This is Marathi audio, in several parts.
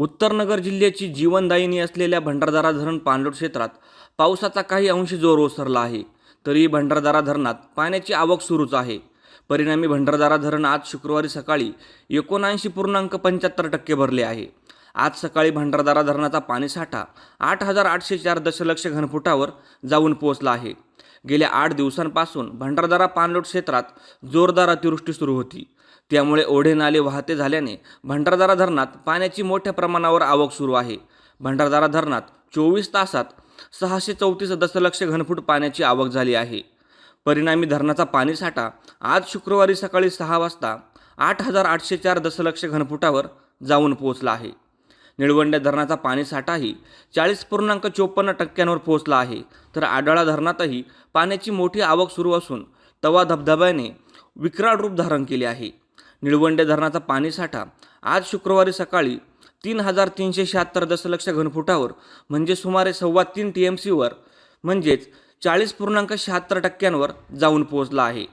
उत्तर नगर जिल्ह्याची जीवनदायिनी असलेल्या भंडारदारा धरण पाणलोट क्षेत्रात पावसाचा काही अंश जोर ओसरला आहे. तरीही भंडारदारा धरणात पाण्याची आवक सुरूच आहे. परिणामी भंडारदारा धरण आज शुक्रवारी सकाळी एकोणऐंशी पूर्णांक पंच्याहत्तर टक्के भरले आहे. आज सकाळी भंडारदारा धरणाचा पाणीसाठा आठ हजार आठशे चार दशलक्ष घनफुटावर जाऊन पोहोचला आहे. गेल्या आठ दिवसांपासून भंडारदारा पाणलोट क्षेत्रात जोरदार अतिवृष्टी सुरू होती. त्यामुळे ओढे नाले वाहते झाल्याने भंडारदारा धरणात पाण्याची मोठ्या प्रमाणावर आवक सुरू आहे. भंडारदारा धरणात चोवीस तासात सहाशे चौतीस दशलक्ष घनफूट पाण्याची आवक झाली आहे. परिणामी धरणाचा पाणीसाठा आज शुक्रवारी सकाळी सहा वाजता आठ हजार आठशे चार दशलक्ष घनफुटावर जाऊन पोहोचला आहे. निळवंडे धरणाचा पाणीसाठाही चाळीस पूर्णांक चोपन्न टक्क्यांवर पोहोचला आहे. तर आडाळा धरणातही पाण्याची मोठी आवक सुरू असून तवा धबधब्याने विक्राळ रूप धारण केले आहे. निळवंडे धरणाचा पाणीसाठा आज शुक्रवारी सकाळी तीन हजार तीनशे शहात्तर दशलक्ष घनफुटावर म्हणजे सुमारे सव्वा तीन टी एम सीवर म्हणजेच चाळीस पूर्णांक शहात्तर टक्क्यांवर जाऊन पोहोचला आहे.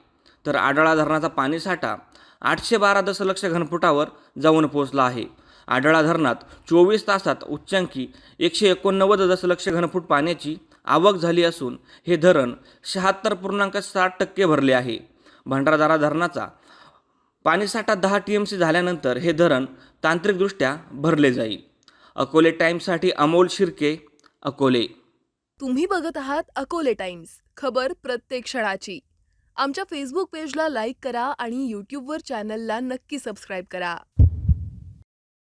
तर आडाळा धरणाचा पाणीसाठा आठशे बारा दशलक्ष घनफुटावर जाऊन पोहोचला आहे. आढळा धरणात चोवीस तासात उच्चांकी एकशे एकोणनव्वद दशलक्ष घनफूट पाण्याची आवक झाली असून हे धरण शहात्तर पूर्णांक साठ टक्के भरले आहे. भंडारदारा धरणाचा पाणीसाठा दहा टी एम सी झाल्यानंतर हे धरण तांत्रिकदृष्ट्या भरले जाईल. अकोले टाईम्ससाठी अमोल शिर्के अकोले. तुम्ही बघत आहात अकोले टाइम्स. खबर प्रत्येक क्षणाची. आमच्या फेसबुक पेजला लाईक करा आणि यूट्यूबवर चॅनलला नक्की सबस्क्राईब करा.